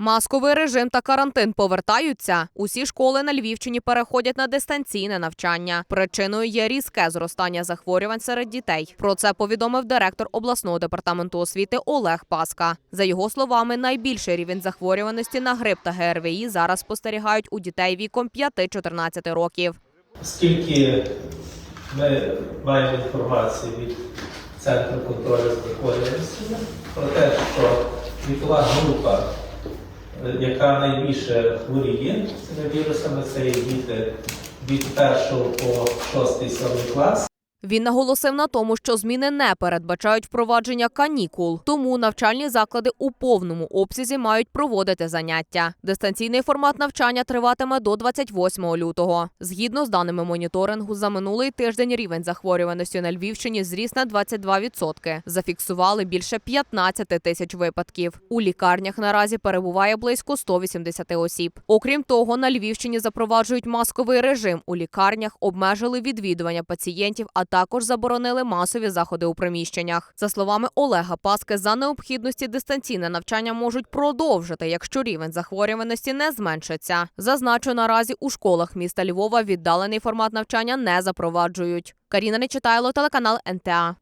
Масковий режим та карантин повертаються. Усі школи на Львівщині переходять на дистанційне навчання. Причиною є різке зростання захворювань серед дітей. Про це повідомив директор обласного департаменту освіти Олег Паска. За його словами, найбільший рівень захворюваності на грип та ГРВІ зараз спостерігають у дітей віком 5-14 років. Оскільки ми маємо інформацію від Центру контролю захворюваності про те, що вікова група, яка найбільше хворіє цими вірусами, це є діти від 1 по 6-7 клас. Він наголосив на тому, що зміни не передбачають впровадження канікул, тому навчальні заклади у повному обсязі мають проводити заняття. Дистанційний формат навчання триватиме до 28 лютого. Згідно з даними моніторингу, за минулий тиждень рівень захворюваності на Львівщині зріс на 22%. Зафіксували більше 15 тисяч випадків. У лікарнях наразі перебуває близько 180 осіб. Окрім того, на Львівщині запроваджують масковий режим. У лікарнях обмежили відвідування пацієнтів, також заборонили масові заходи у приміщеннях. За словами Олега Паски, за необхідності дистанційне навчання можуть продовжити, якщо рівень захворюваності не зменшиться. Зазначу, наразі у школах міста Львова віддалений формат навчання не запроваджують. Каріна не Нечитайло, телеканал НТА.